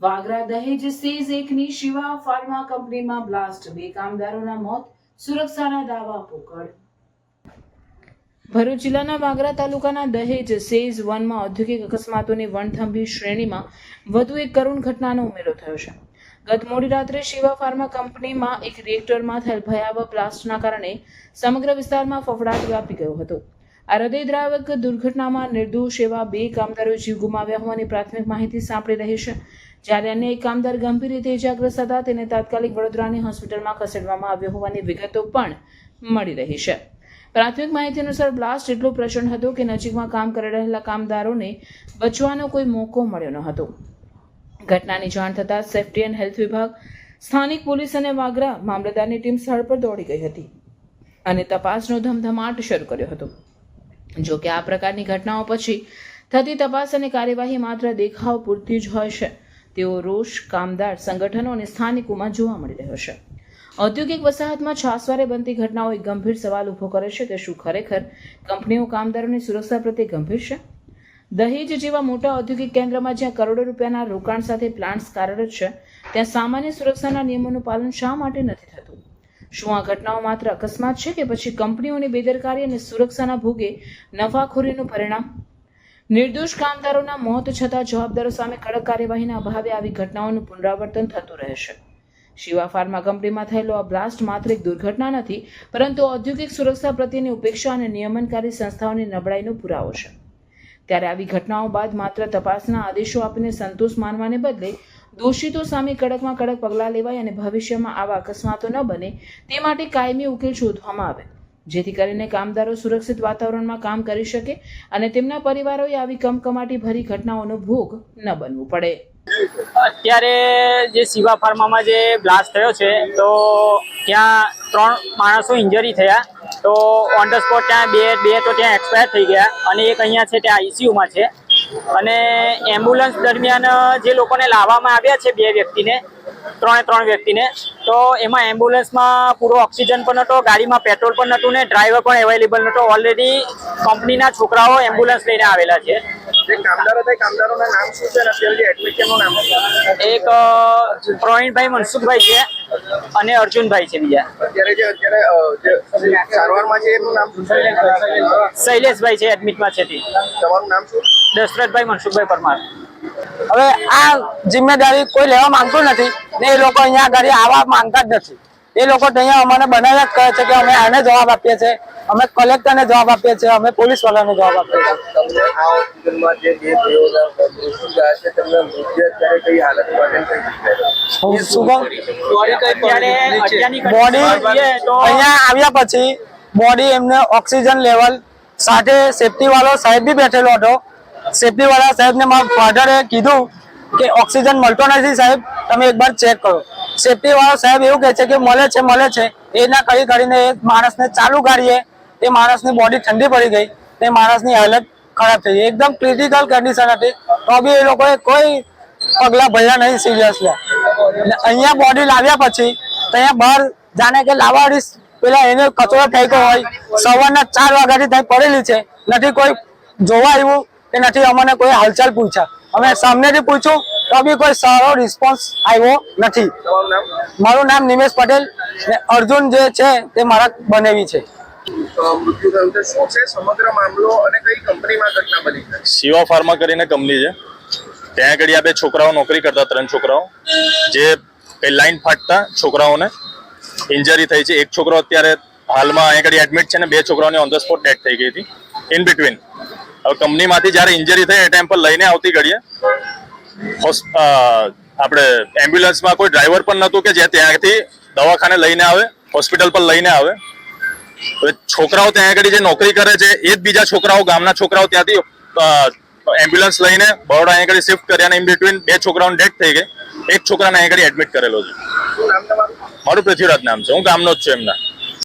વાગરા દહેજ સેઝ એકની શિવા ફાર્મા કંપનીમાં બ્લાસ્ટ. બે કામદારોના મોત, સુરક્ષાના દાવા પોકળ. ભરૂચ જિલ્લાના વાગરા તાલુકાના દહેજ સેઝ વનમાં ઔદ્યોગિક અકસ્માતોની વણથંભી શ્રેણીમાં વધુ એક કરુણ ઘટનાનો ઉમેરો થયો છે. ગત મોડી રાત્રે શિવા ફાર્મા કંપનીમાં એક રિએક્ટરમાં થયેલ ભયાવહ બ્લાસ્ટના કારણે સમગ્ર વિસ્તારમાં ફફડાટ વ્યાપી ગયો હતો. આ હૃદયદ્રાવક દુર્ઘટનામાં નિર્દોષ એવા બે કામદારો જીવ ગુમાવ્યા હોવાની પ્રાથમિક માહિતી સાંપડી રહી છે. જ્યારે અન્ય એક કામદાર ગંભીર રીતે ઇજાગ્રસ્ત હતા, તેને તાત્કાલિક વડોદરાની હોસ્પિટલમાં ખસેડવામાં આવ્યો હોવાની વિગતો પણ મળી રહી છે. પ્રાથમિક માહિતી અનુસાર બ્લાસ્ટ એટલો પ્રચંડ હતો કે નજીકમાં કામ કરી રહેલા કામદારોને બચવાનો કોઈ મોકો મળ્યો ન હતો. ઘટનાની જાણ થતાં સેફ્ટી એન્ડ હેલ્થ વિભાગ, સ્થાનિક પોલીસ અને વાગરા મામલતદારની ટીમ સ્થળ પર દોડી ગઈ હતી અને તપાસનો ધમધમાટ શરૂ કર્યો હતો. જો કે આ પ્રકારની ઘટનાઓ પછી થતી તપાસ અને કાર્યવાહી માત્ર દેખાવ પૂરતી જ હોય છે. તેવો રોષ, કામદાર, સંગઠનો અને સ્થાનિકોમાં જોવા મળી રહ્યો છે. ઔદ્યોગિક વસાહતમાં છાસવારે બનતી ઘટનાઓ એક ગંભીર સવાલ ઊભો કરે છે કે શું ખરેખર કંપનીઓ, કામદારોની સુરક્ષા પ્રત્યે ગંભીર છે? દહેજ જેવા મોટા ઔદ્યોગિક કેન્દ્રમાં જ્યાં કરોડો રૂપિયાના રોકાણ સાથે પ્લાન્ટ્સ કાર્યરત છે, ત્યાં સામાન્ય સુરક્ષાના નિયમોનું પાલન શા માટે નથી થતું? શું આ ઘટનાઓ માત્ર અકસ્માત છે કે પછી કંપનીઓની બેદરકારી અને સુરક્ષાના ભોગે નફાખોરીનું પરિણામ? નિર્દોષ કામદારોના મોત છતાં જવાબદારો સામે કડક કાર્યવાહીના અભાવે આવી ઘટનાઓનું પુનરાવર્તન થતું રહેશે. શિવા ફાર્મા કંપનીમાં થયેલો આ બ્લાસ્ટ માત્ર એક દુર્ઘટના નથી, પરંતુ ઔદ્યોગિક સુરક્ષા પ્રત્યેની ઉપેક્ષા અને નિયમનકારી સંસ્થાઓની નબળાઈનો પુરાવો છે. ત્યારે આવી ઘટનાઓ બાદ માત્ર તપાસના આદેશો આપીને સંતોષ માનવાને બદલે દોષિતો સામે કડકમાં કડક પગલાં લેવાય અને ભવિષ્યમાં આવા અકસ્માતો ન બને તે માટે કાયમી ઉકેલ શોધવામાં આવે. જેથી કરીને કામદારો સુરક્ષિત વાતાવરણમાં કામ કરી શકે અને તેમના પરિવારોએ આવી કમકમાટી ભરી ઘટનાઓનો ભોગ ન બનવું પડે. અત્યારે જે શિવા ફાર્મામાં જે બ્લાસ્ટ થયો છે, તો ત્યાં ત્રણ માણસો ઇન્જરી થયા. તો ઓન ધ સ્પોટ ત્યાં બે બે તો ત્યાં એક્સપાયર થઈ ગયા અને એક અહીંયા છે, ત્યાં આઈસીયુમાં છે. અને એમ્બ્યુલન્સ દરમિયાન જે લોકોને લાવવામાં આવ્યા છે બે વ્યક્તિને ત્રણે ત્રણ વ્યક્તિને તો એમાં એમ્બ્યુલન્સમાં પૂરો ઓક્સિજન પણ નહોતો ગાડીમાં પેટ્રોલ પણ નહોતું ને ડ્રાઈવર પણ અવેલેબલ નહોતો. ઓલરેડી કંપનીના છોકરાઓ એમ્બ્યુલન્સ લઈને આવેલા છે? એક પ્રવીણભાઈ મનસુખભાઈ છે. અને અર્જુનભાઈ છે બીજા. અત્યારે જે અત્યારે અ, જે સારવારમાં છે એમનું નામ છે? શૈલેષભાઈ છે એડમિટમાં છે તે. તમારું નામ શું? દશરથભાઈ મનસુખભાઈ પરમાર. હવે આ જિમ્મેદારી કોઈ લેવા માંગતું નથી ને એ લોકો અહીંયા આગળ આવવા માંગતા જ નથી. એ લોકો અહીંયા અમને બનાવ્યા જ કહે છે કે અમે આને જવાબ આપીએ છીએ. અમે કલેક્ટરને જવાબ આપીએ છીએ અમે પોલીસ વાળાને જવાબ આપીએ છીએ. આ હોસ્પિટલમાં જે બે મૃત્યુ થયા છે તેમને મૃત્યુ અત્યારે કઈ હાલતમાં છે કઈ જગ્યાએ શુભમ અત્યારે અત્યારની બોડી અહીંયા આવ્યા પછી બોડી એમને ઓક્સિજન લેવલ સાથે સેફટી વાળો સાહેબ બી બેઠેલો હતો. સેફટી વાળા સાહેબને મારા ફાધરે કીધું કે ઓક્સિજન મળતો નથી સાહેબ તમે એકવાર ચેક કરો. સેફટી વાળો સાહેબ એવું કહે છે કે મળે છે મળે છે. એના કરી કરીને એ માણસને ચાલુ કાઢીએ. એ માણસની બોડી ઠંડી પડી ગઈ. તે માણસની હાલત ખરાબ થઈ એકદમ ક્રિટિકલ કન્ડિશન હતી. તો બી એ લોકોએ કોઈ પગલા ભર્યા નહીં સિરિયસલી અહીંયા બોડી લાવ્યા પછી ત્યાં બહાર જાણે કે લાવાડી પેલા એને કચરો ફેંક્યો હોય. સવારના ચાર વાગ્યાથી ત્યાં પડેલી છે. નથી કોઈ જોવા આવ્યું કે નથી અમને કોઈ હાલચાલ પૂછ્યા. અમે સામનેથી પૂછ્યું તો કોઈ સારો રિસ્પોન્સ આવ્યો નથી. મારું નામ નિમેશ પટેલ અર્જુન જે છે તે મારા બનેવી છે. શિવા ફાર્મા કરીને કંપની છે. ત્યાં આગળ આ બે છોકરાઓ નોકરી કરતા, ત્રણ છોકરાઓ. જે લાઈન ફાટતા છોકરાઓને ઇન્જરી થઈ છે. એક છોકરો અત્યારે હાલમાં અહીં આગળ એડમિટ છે ને બે છોકરાઓની ઓન ધ સ્પોટ ડેથ થઈ ગઈ હતી. ઇન બિટવીન હવે કંપનીમાંથી જ્યારે ઇન્જરી થઈ એ ટાઈમ પર લઈને આવતી ઘડીએ આપણે એમ્બ્યુલન્સમાં કોઈ ડ્રાઈવર પણ નહોતું કે જે ત્યાંથી દવાખાને લઈને આવે, હોસ્પિટલ પર લઈને આવે. છોકરાઓ ત્યાં આગળ જે નોકરી કરે છે, એ જ બીજા છોકરાઓ, ગામના છોકરાઓ ત્યાંથી એમ્બ્યુલન્સ લઈને બરોડા અહીં આગળ શિફ્ટ કર્યા અને ઇન બિટવીન બે છોકરાઓની ડેથ થઈ ગઈ. એક છોકરાને અહીં આગળ એડમિટ કરેલો છે. મારું પૃથ્વીરાજ નામ છે. હું ગામનો જ છું એમના.